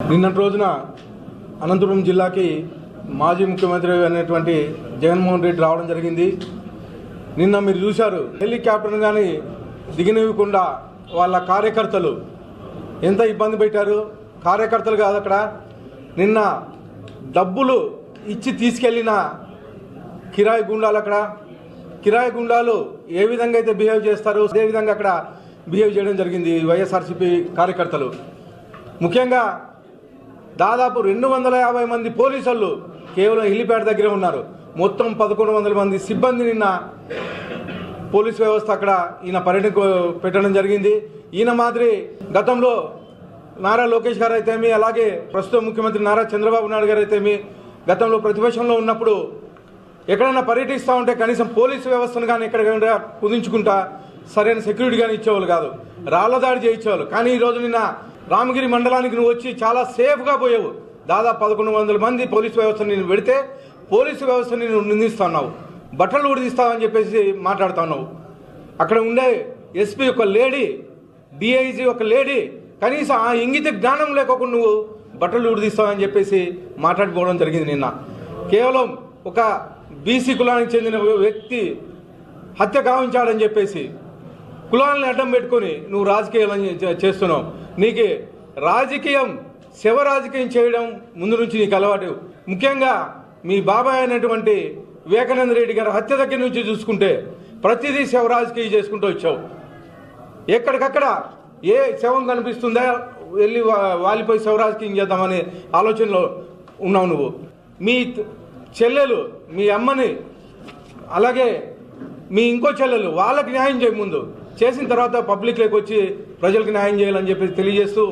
నిన్నటి రోజున అనంతపురం జిల్లాకి మాజీ ముఖ్యమంత్రి అయినటువంటి జగన్మోహన్ రెడ్డి రావడం జరిగింది. నిన్న మీరు చూశారు హెలికాప్టర్ కానీ దిగనివ్వకుండా వాళ్ళ కార్యకర్తలు ఎంత ఇబ్బంది పెట్టారు? కార్యకర్తలు కాదు అక్కడ. నిన్న డబ్బులు ఇచ్చి తీసుకెళ్ళిన కిరాయి గుండాలు అక్కడ. కిరాయి గుండాలు ఏ విధంగా అయితే బిహేవ్ చేస్తారో అదే విధంగా అక్కడ బిహేవ్ చేయడం జరిగింది వైఎస్ఆర్సీపీ కార్యకర్తలు. ముఖ్యంగా దాదాపు రెండు వందల యాభై మంది పోలీసులు కేవలం హిల్లిపేట దగ్గరే ఉన్నారు. మొత్తం పదకొండు వందల మంది సిబ్బంది నిన్న పోలీస్ వ్యవస్థ అక్కడ ఈయన పర్యటన పెట్టడం జరిగింది. ఈయన మాదిరి గతంలో నారా లోకేష్ గారు అయితేమి అలాగే ప్రస్తుత ముఖ్యమంత్రి నారా చంద్రబాబు నాయుడు గారు అయితేమి గతంలో ప్రతిపక్షంలో ఉన్నప్పుడు ఎక్కడైనా పర్యటిస్తూ ఉంటే కనీసం పోలీసు వ్యవస్థను కానీ ఎక్కడికైనా కుదించుకుంటా సరైన సెక్యూరిటీ కానీ ఇచ్చేవాళ్ళు కాదు. రాళ్ళ దాడి చేయించేవాళ్ళు. కానీ ఈ రోజు నిన్న రామగిరి మండలానికి నువ్వు వచ్చి చాలా సేఫ్గా పోయావు. దాదాపు పదకొండు వందల మంది పోలీసు వ్యవస్థను నేను పెడితే పోలీసు వ్యవస్థని నువ్వు నిందిస్తున్నావు. బట్టలు ఉడిదిస్తావని చెప్పేసి మాట్లాడుతున్నావు అక్కడ ఉండే ఎస్పీ ఒక లేడీ డిఐజీ ఒక లేడీ కనీసం ఆ ఇంగిత జ్ఞానం లేకోకుండా నువ్వు బట్టలు ఉడిదిస్తావని చెప్పేసి మాట్లాడుకోవడం జరిగింది నిన్న. కేవలం ఒక బీసీ కులానికి చెందిన వ్యక్తి హత్య గావించాడని చెప్పేసి కులాలను అడ్డం పెట్టుకొని నువ్వు రాజకీయాలు చేస్తున్నావు. నీకు రాజకీయం శవ రాజకీయం చేయడం ముందు నుంచి నీకు అలవాటు. ముఖ్యంగా మీ బాబాయ్ అయినటువంటి వివేకానంద రెడ్డి గారి హత్య దగ్గర నుంచి చూసుకుంటే ప్రతిదీ శవ రాజకీయం చేసుకుంటూ వచ్చావు. ఎక్కడికక్కడ ఏ శవం కనిపిస్తుందా? వెళ్ళి వా- వాలిపోయి శవరాజకీయం చేద్దామనే ఆలోచనలో ఉన్నావు నువ్వు. మీ చెల్లెలు మీ అమ్మని అలాగే మీ ఇంకో చెల్లెలు వాళ్ళకి న్యాయం చేయ ముందు. చేసిన తర్వాత పబ్లిక్లోకి వచ్చి ప్రజలకు న్యాయం చేయాలని చెప్పి తెలియజేస్తూ